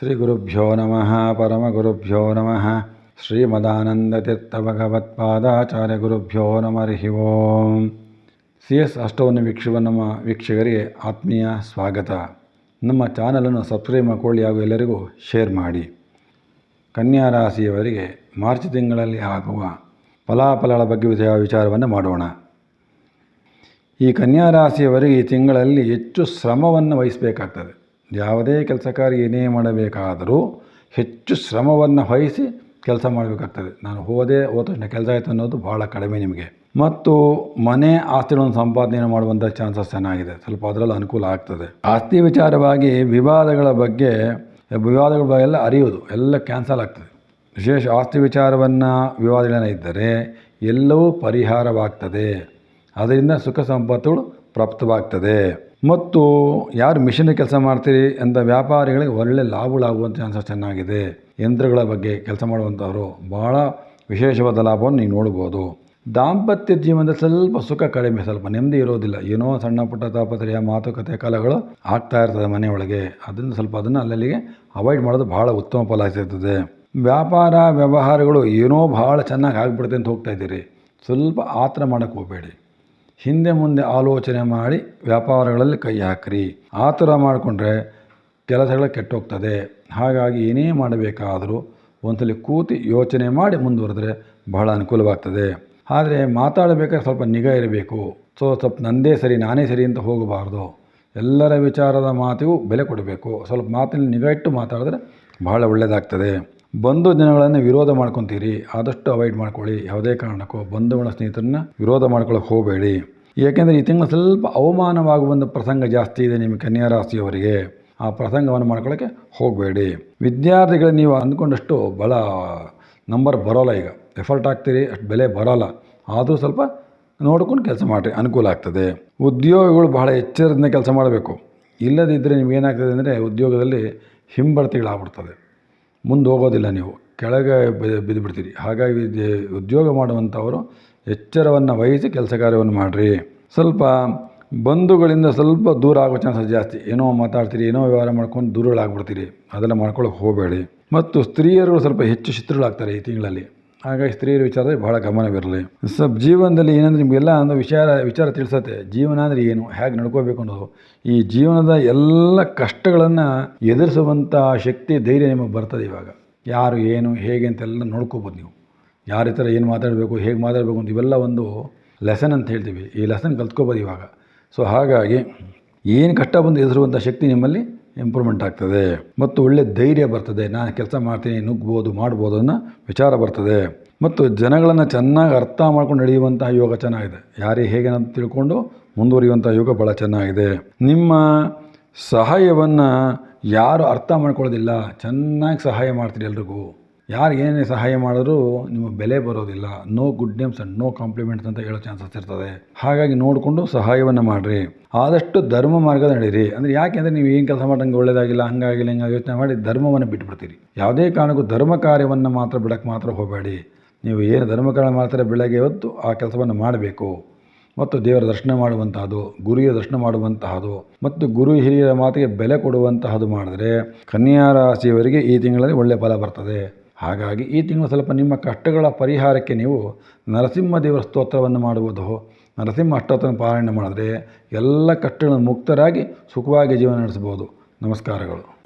ಶ್ರೀ ಗುರುಭ್ಯೋ ನಮಃ ಪರಮಗುರುಭ್ಯೋ ನಮಃ ಶ್ರೀಮದಾನಂದತೀರ್ಥಭಗವತ್ಪಾದಾಚಾರ್ಯ ಗುರುಭ್ಯೋ ನಮಃ ಓಂ ಸಿ ಎಸ್ ಅಷ್ಟವನ್ನು ವೀಕ್ಷುವ ನಮ್ಮ ವೀಕ್ಷಕರಿಗೆ ಆತ್ಮೀಯ ಸ್ವಾಗತ. ನಮ್ಮ ಚಾನಲನ್ನು ಸಬ್ಸ್ಕ್ರೈಬ್ ಮಾಡಿಕೊಳ್ಳಿ ಹಾಗೂ ಎಲ್ಲರಿಗೂ ಶೇರ್ ಮಾಡಿ. ಕನ್ಯಾ ರಾಶಿಯವರಿಗೆ ಮಾರ್ಚ್ ತಿಂಗಳಲ್ಲಿ ಆಗುವ ಫಲಾಫಲಗಳ ಬಗ್ಗೆ ವಿಚಾರವನ್ನು ಮಾಡೋಣ. ಈ ಕನ್ಯಾ ರಾಶಿಯವರಿಗೆ ಈ ತಿಂಗಳಲ್ಲಿ ಹೆಚ್ಚು ಶ್ರಮವನ್ನು ವಹಿಸಬೇಕಾಗ್ತದೆ. ಯಾವುದೇ ಕೆಲಸ ಕಾರ್ಯ ಏನೇ ಮಾಡಬೇಕಾದರೂ ಹೆಚ್ಚು ಶ್ರಮವನ್ನು ವಹಿಸಿ ಕೆಲಸ ಮಾಡಬೇಕಾಗ್ತದೆ. ನಾನು ಹೋದೆ, ಹೋದ ತಕ್ಷಣ ಕೆಲಸ ಆಯಿತು ಅನ್ನೋದು ಭಾಳ ಕಡಿಮೆ ನಿಮಗೆ. ಮತ್ತು ಮನೆ ಆಸ್ತಿಗಳನ್ನು ಸಂಪಾದನೆ ಮಾಡುವಂಥ ಚಾನ್ಸಸ್ ಚೆನ್ನಾಗಿದೆ. ಸ್ವಲ್ಪ ಅದರಲ್ಲಿ ಅನುಕೂಲ ಆಗ್ತದೆ. ಆಸ್ತಿ ವಿಚಾರವಾಗಿ ವಿವಾದಗಳ ಬಗ್ಗೆ ವಿವಾದಗಳ ಬಗ್ಗೆ ಎಲ್ಲ ಅರಿಯೋದು ಎಲ್ಲ ಕ್ಯಾನ್ಸಲ್ ಆಗ್ತದೆ. ವಿಶೇಷ ಆಸ್ತಿ ವಿಚಾರವನ್ನು ವಿವಾದಗಳೇನೇ ಇದ್ದರೆ ಎಲ್ಲವೂ ಪರಿಹಾರವಾಗ್ತದೆ. ಅದರಿಂದ ಸುಖ ಸಂಪತ್ತುಗಳು ಪ್ರಾಪ್ತವಾಗ್ತದೆ. ಮತ್ತು ಯಾರು ಮಿಷಿನ್ ಕೆಲಸ ಮಾಡ್ತೀರಿ ಅಂತ ವ್ಯಾಪಾರಿಗಳಿಗೆ ಒಳ್ಳೆ ಲಾಭಗಳಾಗುವಂಥ ಚಾನ್ಸಸ್ ಚೆನ್ನಾಗಿದೆ. ಯಂತ್ರಗಳ ಬಗ್ಗೆ ಕೆಲಸ ಮಾಡುವಂಥವರು ಭಾಳ ವಿಶೇಷವಾದ ಲಾಭವನ್ನು ನೀವು ನೋಡ್ಬೋದು. ದಾಂಪತ್ಯ ಜೀವನದಲ್ಲಿ ಸ್ವಲ್ಪ ಸುಖ ಕಡಿಮೆ, ಸ್ವಲ್ಪ ನೆಮ್ಮದಿ ಇರೋದಿಲ್ಲ. ಏನೋ ಸಣ್ಣ ಪುಟ್ಟ ತಾಪತ್ರಯ, ಮಾತುಕತೆ, ಕಾಲಗಳು ಆಗ್ತಾ ಇರ್ತದೆ ಮನೆಯೊಳಗೆ. ಅದನ್ನು ಸ್ವಲ್ಪ ಅದನ್ನು ಅಲ್ಲಲ್ಲಿಗೆ ಅವಾಯ್ಡ್ ಮಾಡೋದು ಭಾಳ ಉತ್ತಮ ಫಲ ಸಿಗ್ತದೆ ವ್ಯಾಪಾರ, ವ್ಯವಹಾರಗಳು ಏನೋ ಭಾಳ ಚೆನ್ನಾಗಿ ಆಗ್ಬಿಡುತ್ತೆ ಅಂತ ಹೋಗ್ತಾ ಇದ್ದೀರಿ. ಸ್ವಲ್ಪ ಆತರ ಮಾಡೋಕ್ಕೆ ಹೋಗಬೇಡಿ. ಹಿಂದೆ ಮುಂದೆ ಆಲೋಚನೆ ಮಾಡಿ ವ್ಯಾಪಾರಗಳಲ್ಲಿ ಕೈ ಹಾಕ್ರಿ. ಆ ಥರ ಮಾಡಿಕೊಂಡ್ರೆ ಕೆಲಸಗಳು ಕೆಟ್ಟೋಗ್ತದೆ. ಹಾಗಾಗಿ ಏನೇ ಮಾಡಬೇಕಾದರೂ ಒಂದ್ಸಲಿ ಕೂತಿ ಯೋಚನೆ ಮಾಡಿ ಮುಂದುವರೆದ್ರೆ ಬಹಳ ಅನುಕೂಲವಾಗ್ತದೆ. ಆದರೆ ಮಾತಾಡಬೇಕಾದ್ರೆ ಸ್ವಲ್ಪ ನಿಗಾ ಇರಬೇಕು. ಸೊ ಸ್ವಲ್ಪ ನಂದೇ ಸರಿ, ನಾನೇ ಸರಿ ಅಂತ ಹೋಗಬಾರ್ದು. ಎಲ್ಲರ ವಿಚಾರದ ಮಾತಿಗೂ ಬೆಲೆ ಕೊಡಬೇಕು. ಸ್ವಲ್ಪ ಮಾತಿನಲ್ಲಿ ನಿಗಾ ಇಟ್ಟು ಮಾತಾಡಿದ್ರೆ ಬಹಳ ಒಳ್ಳೆಯದಾಗ್ತದೆ ಬಂಧು ಜನಗಳನ್ನು ವಿರೋಧ ಮಾಡ್ಕೊತೀರಿ, ಆದಷ್ಟು ಅವಾಯ್ಡ್ ಮಾಡ್ಕೊಳ್ಳಿ. ಯಾವುದೇ ಕಾರಣಕ್ಕೂ ಬಂಧುಗಳ ಸ್ನೇಹಿತರನ್ನ ವಿರೋಧ ಮಾಡ್ಕೊಳ್ಳೋಕೆ ಹೋಗಬೇಡಿ. ಏಕೆಂದರೆ ಈ ತಿಂಗಳು ಸ್ವಲ್ಪ ಅವಮಾನವಾಗುವ ಒಂದು ಪ್ರಸಂಗ ಜಾಸ್ತಿ ಇದೆ ನಿಮ್ಮ ಕನ್ಯಾ ರಾಶಿಯವರಿಗೆ ಆ ಪ್ರಸಂಗವನ್ನು ಮಾಡ್ಕೊಳ್ಳೋಕ್ಕೆ ಹೋಗಬೇಡಿ. ವಿದ್ಯಾರ್ಥಿಗಳು ನೀವು ಅಂದ್ಕೊಂಡಷ್ಟು ಭಾಳ ನಂಬರ್ ಬರೋಲ್ಲ ಈಗ. ಎಫರ್ಟ್ ಆಗ್ತೀರಿ ಅಷ್ಟು ಬೆಲೆ ಬರೋಲ್ಲ. ಆದರೂ ಸ್ವಲ್ಪ ನೋಡ್ಕೊಂಡು ಕೆಲಸ ಮಾಡಿರಿ, ಅನುಕೂಲ ಆಗ್ತದೆ. ಉದ್ಯೋಗಗಳು ಬಹಳ ಎಚ್ಚರದಿಂದ ಕೆಲಸ ಮಾಡಬೇಕು. ಇಲ್ಲದಿದ್ದರೆ ನಿಮ್ಗೇನಾಗ್ತದೆ ಅಂದರೆ ಉದ್ಯೋಗದಲ್ಲಿ ಹಿಂಬಡ್ತಿಗಳಾಗ್ಬಿಡ್ತದೆ ಮುಂದೆ ಹೋಗೋದಿಲ್ಲ ನೀವು. ಕೆಳಗೆ ಬಿದ್ದು ಬಿಡ್ತೀರಿ ಹಾಗಾಗಿ ಉದ್ಯೋಗ ಮಾಡುವಂಥವರು ಎಚ್ಚರವನ್ನು ವಹಿಸಿ ಕೆಲಸ ಕಾರ್ಯವನ್ನು ಮಾಡಿರಿ. ಸ್ವಲ್ಪ ಬಂಧುಗಳಿಂದ ಸ್ವಲ್ಪ ದೂರ ಆಗೋ ಚಾನ್ಸಸ್ ಜಾಸ್ತಿ. ಏನೋ ಮಾತಾಡ್ತೀರಿ, ಏನೋ ವ್ಯವಹಾರ ಮಾಡ್ಕೊಂಡು ದೂರಗಳಾಗ್ಬಿಡ್ತೀರಿ. ಅದೆಲ್ಲ ಮಾಡ್ಕೊಳ್ಳೋಕೆ ಹೋಗಬೇಡಿ. ಮತ್ತು ಸ್ತ್ರೀಯರು ಸ್ವಲ್ಪ ಹೆಚ್ಚು ಚಿತ್ರಗಳಾಗ್ತಾರೆ ಈ ತಿಂಗಳಲ್ಲಿ. ಹಾಗಾಗಿ ಸ್ತ್ರೀಯರ ವಿಚಾರದಲ್ಲಿ ಬಹಳ ಗಮನವಿರಲಿ. ಸ್ವಲ್ಪ ಜೀವನದಲ್ಲಿ ಏನಂದರೆ ನಿಮಗೆಲ್ಲ ಒಂದು ವಿಚಾರ ವಿಚಾರ ತಿಳಿಸತ್ತೆ. ಜೀವನ ಅಂದರೆ ಏನು? ಹೇಗೆ ನಡ್ಕೋಬೇಕು ಅನ್ನೋದು. ಈ ಜೀವನದ ಎಲ್ಲ ಕಷ್ಟಗಳನ್ನು ಎದುರಿಸುವಂಥ ಶಕ್ತಿ, ಧೈರ್ಯ ನಿಮಗೆ ಬರ್ತದೆ ಇವಾಗ. ಯಾರು, ಏನು, ಹೇಗೆ ಅಂತೆಲ್ಲ ನೋಡ್ಕೋಬೋದು ನೀವು. ಯಾರ ಥರ ಏನು ಮಾತಾಡಬೇಕು, ಹೇಗೆ ಮಾತಾಡಬೇಕು ಅಂತ ಇವೆಲ್ಲ ಒಂದು ಲೆಸನ್ ಅಂತ ಹೇಳ್ತೀವಿ. ಈ ಲೆಸನ್ ಕಲ್ತ್ಕೋಬೋದು ಇವಾಗ. ಸೊ ಹಾಗಾಗಿ, ಏನು ಕಷ್ಟ ಬಂದು ಎದುರುವಂಥ ಶಕ್ತಿ ನಿಮ್ಮಲ್ಲಿ ಇಂಪ್ರೂವ್ಮೆಂಟ್ ಆಗ್ತದೆ. ಮತ್ತು ಒಳ್ಳೆ ಧೈರ್ಯ ಬರ್ತದೆ. ನಾನು ಕೆಲಸ ಮಾಡ್ತೀನಿ, ನುಗ್ಬೋದು, ಮಾಡ್ಬೋದು ಅನ್ನೋ ವಿಚಾರ ಬರ್ತದೆ. ಮತ್ತು ಜನಗಳನ್ನು ಚೆನ್ನಾಗಿ ಅರ್ಥ ಮಾಡ್ಕೊಂಡು ನಡೆಯುವಂತಹ ಯೋಗ ಚೆನ್ನಾಗಿದೆ. ಯಾರೇ ಹೇಗೆ ಅಂತ ತಿಳ್ಕೊಂಡು ಮುಂದುವರಿಯುವಂಥ ಯೋಗ ಭಾಳ ಚೆನ್ನಾಗಿದೆ. ನಿಮ್ಮ ಸಹಾಯವನ್ನು ಯಾರು ಅರ್ಥ ಮಾಡ್ಕೊಳ್ಳೋದಿಲ್ಲ. ಚೆನ್ನಾಗಿ ಸಹಾಯ ಮಾಡ್ತೀರಿ ಎಲ್ರಿಗೂ. ಯಾರು ಏನೇ ಸಹಾಯ ಮಾಡಿದ್ರೂ ನಿಮ್ಮ ಬೆಲೆ ಬರೋದಿಲ್ಲ. No good names and no compliments ಅಂತ ಹೇಳೋ ಚಾನ್ಸಸ್ ಇರ್ತದೆ. ಹಾಗಾಗಿ ನೋಡಿಕೊಂಡು ಸಹಾಯವನ್ನು ಮಾಡಿರಿ. ಆದಷ್ಟು ಧರ್ಮ ಮಾರ್ಗದ ನಡೀರಿ. ಅಂದರೆ ಯಾಕೆಂದರೆ ನೀವು ಏನು ಕೆಲಸ ಮಾಡೋಂಗೆ ಒಳ್ಳೇದಾಗಿಲ್ಲ, ಹಂಗಾಗಿಲ್ಲ, ಹಿಂಗಾಗಿ ಯೋಚನೆ ಮಾಡಿ ಧರ್ಮವನ್ನು ಬಿಟ್ಬಿಡ್ತೀರಿ. ಯಾವುದೇ ಕಾರಣಕ್ಕೂ ಧರ್ಮ ಕಾರ್ಯವನ್ನು ಮಾತ್ರ ಬಿಡೋಕ್ಕೆ ಮಾತ್ರ ಹೋಗಬೇಡಿ. ನೀವು ಏನು ಧರ್ಮ ಕಾರ್ಯ ಮಾಡ್ತಾರೆ ಬೆಳಗ್ಗೆ ಹೊತ್ತು ಆ ಕೆಲಸವನ್ನು ಮಾಡಬೇಕು. ಮತ್ತು ದೇವರ ದರ್ಶನ ಮಾಡುವಂತಹದ್ದು ಗುರಿಯ ದರ್ಶನ ಮಾಡುವಂತಹದ್ದು ಮತ್ತು ಗುರು ಹಿರಿಯರ ಮಾತಿಗೆ ಬೆಲೆ ಕೊಡುವಂತಹದ್ದು ಮಾಡಿದ್ರೆ ಕನ್ಯಾ ರಾಶಿಯವರಿಗೆ ಈ ತಿಂಗಳಲ್ಲಿ ಒಳ್ಳೆಯ ಫಲ ಬರ್ತದೆ. ಹಾಗಾಗಿ ಈ ತಿಂಗಳು ಸ್ವಲ್ಪ ನಿಮ್ಮ ಕಷ್ಟಗಳ ಪರಿಹಾರಕ್ಕೆ ನೀವು ನರಸಿಂಹ ದೇವರ ಸ್ತೋತ್ರವನ್ನು ಮಾಡುವುದು. ನರಸಿಂಹ ಅಷ್ಟೋತ್ತರ ಪಾರಾಯಣ ಮಾಡಿದ್ರೆ ಎಲ್ಲ ಕಷ್ಟಗಳನ್ನು ಮುಕ್ತರಾಗಿ ಸುಖವಾಗಿ ಜೀವನ ನಡೆಸ್ಬೋದು ನಮಸ್ಕಾರಗಳು.